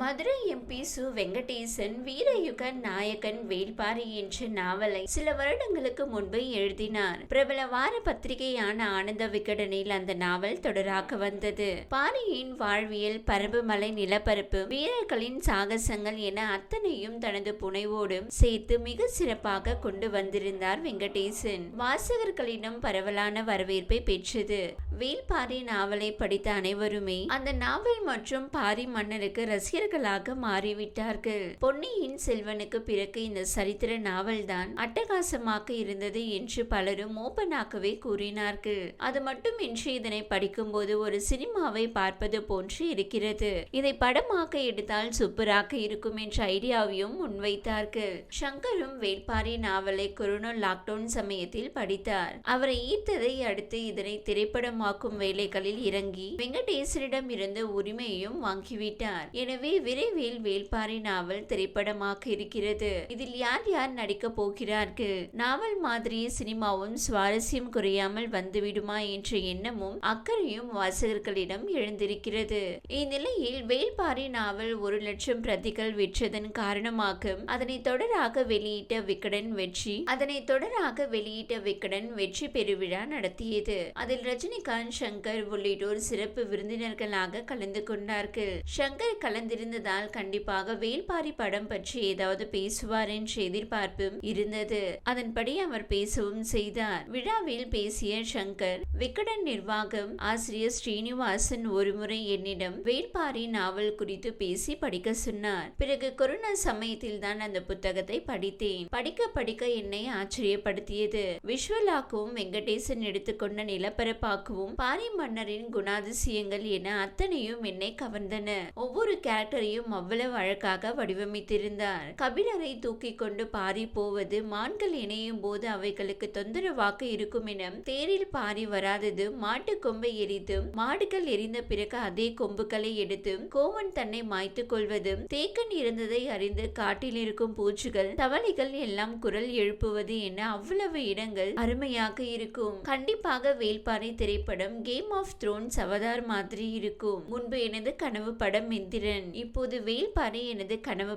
Madurai MP சு. வெங்கடேசன் வீரயுக நாயகன் வேள்பாரி என்ற நாவலை சில வருடங்களுக்கு முன்பு எழுதினார். பிரபல வார பத்திரிகையான ஆனந்த விகடனில் அந்த நாவல் தொடராக வந்தது. பாரியின் வாழ்வியல் பரம்புமலை நிலப்பரப்பு வீரர்களின் சாகசங்கள் என அத்தனையும் தனது புனைவோடும் சேர்த்து மிக சிறப்பாக கொண்டு வந்திருந்தார் வெங்கடேசன். வாசகர்களிடம் பரவலான வரவேற்பை பெற்றது. வேள்பாரி நாவலை படித்த அனைவருமே அந்த நாவல் மற்றும் பாரி மன்னருக்கு ரசிகர்களாக மாறிவிட்டார்கள். பொன்னியின் செல்வனுக்கு பிறகு இந்த சரித்திர நாவல்தான் அட்டகாசமாக இருந்தது என்று பலரும் ஓப்பனாகவே கூறினார்கள். அது மட்டுமின்றி இதனை படிக்கும்போது ஒரு சினிமாவை பார்ப்பது போன்று இருக்கிறது. இதை படமாக எடுத்தால் சூப்பராக இருக்கும் என்ற ஐடியாவையும் முன்வைத்தார்கள். சங்கரும் வேட்பாரி நாவலை கொரோனா லாக்டவுன் சமயத்தில் படித்தார். அவரை ஈர்த்ததை அடுத்து இதனை திரைப்படமாக்கும் வேலைகளில் இறங்கி வெங்கடேசனிடம் இருந்து உரிமையையும் வாங்கிவிட்டார். எனவே விரைவில் வேள்பாரி நாவல் திரைப்படமாக இருக்கிறது. இதில் யார் யார் நடிக்க போகிறார்கள்? நாவல் மாதிரி சினிமாவும் சுவாரஸ்யம் குறையாமல் வந்துவிடுமா என்ற எண்ணமும் அக்கறையும் வாசகர்களிடம் எழுந்திருக்கிறது. இந்நிலையில் வேள்பாரி நாவல் ஒரு லட்சம் பிரதிகள் விற்றதன் காரணமாக அதனை தொடராக வெளியிட்ட விகடன் வெற்றி அதனை தொடராக வெளியிட்ட விகடன் வெற்றி பெருவிழா நடத்தியது. அதில் ரஜினிகாந்த் சங்கர் உள்ளிட்டோர் சிறப்பு விருந்தினர்களாக கலந்து கொண்டார்கள். சங்கர் இருந்ததால் கண்டிப்பாக வேல்பாரி படம் பற்றி ஏதாவது பேசுவார் என்ற எதிர்பார்ப்பும் இருந்தது. அதன்படி அவர் பேசவும் செய்தார். விழாவில் பேசிய சங்கர் விகடன் நிர்வாகம் ஆசிரியர் ஸ்ரீனிவாசன் ஒருமுறை என்னிடம் வேல்பாரி நாவல் குறித்து பேசி படிக்க சொன்னார். பிறகு கொரோனா சமயத்தில் தான் அந்த புத்தகத்தை படித்தேன். படிக்க படிக்க என்னை ஆச்சரியப்படுத்தியது. விஷுவலாக்கவும் வெங்கடேசன் எடுத்துக்கொண்ட நிலப்பரப்பாக்கவும் பாரி மன்னரின் குணாதிசயங்கள் என அத்தனையும் என்னை கவர்ந்தன. ஒவ்வொரு கேரக்டரையும் அவ்வளவு அழகாக வடிவமைத்திருந்தார். கபிலரை தூக்கி கொண்டு பாரி போவது மான்கள் இணையும் போது அவைகளுக்கு தொந்தரவாக இருக்கும் என தேரில் பாரி வராதது மாட்டு கொம்பை எரித்தும் மாடுகள் எரிந்த பிறகு அதே கொம்புகளை எடுத்தும் கோவன் தன்னை மாய்த்து கொள்வதும் தேக்கன் இருந்ததை அறிந்து காட்டில் இருக்கும் பூச்சிகள் தவளைகள் எல்லாம் குரல் எழுப்புவது என அவ்வளவு இடங்கள் அருமையாக இருக்கும். கண்டிப்பாக வேல்பாறை திரைப்படம் கேம் ஆஃப் த்ரோன்ஸ் அவதார் மாதிரி இருக்கும். முன்பு எனது கனவு படம் எந்திரன் இப்போது வேல்பாறை எனது கனவு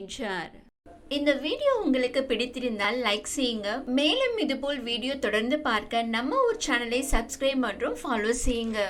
என்றார். இந்த வீடியோ உங்களுக்கு பிடித்திருந்தால் லைக் செய்யுங்க. மேலும் இதுபோல் வீடியோ தொடர்ந்து பார்க்க நம்ம ஒரு சேனலை சப்ஸ்கிரைப் மற்றும் ஃபாலோ செய்யுங்க.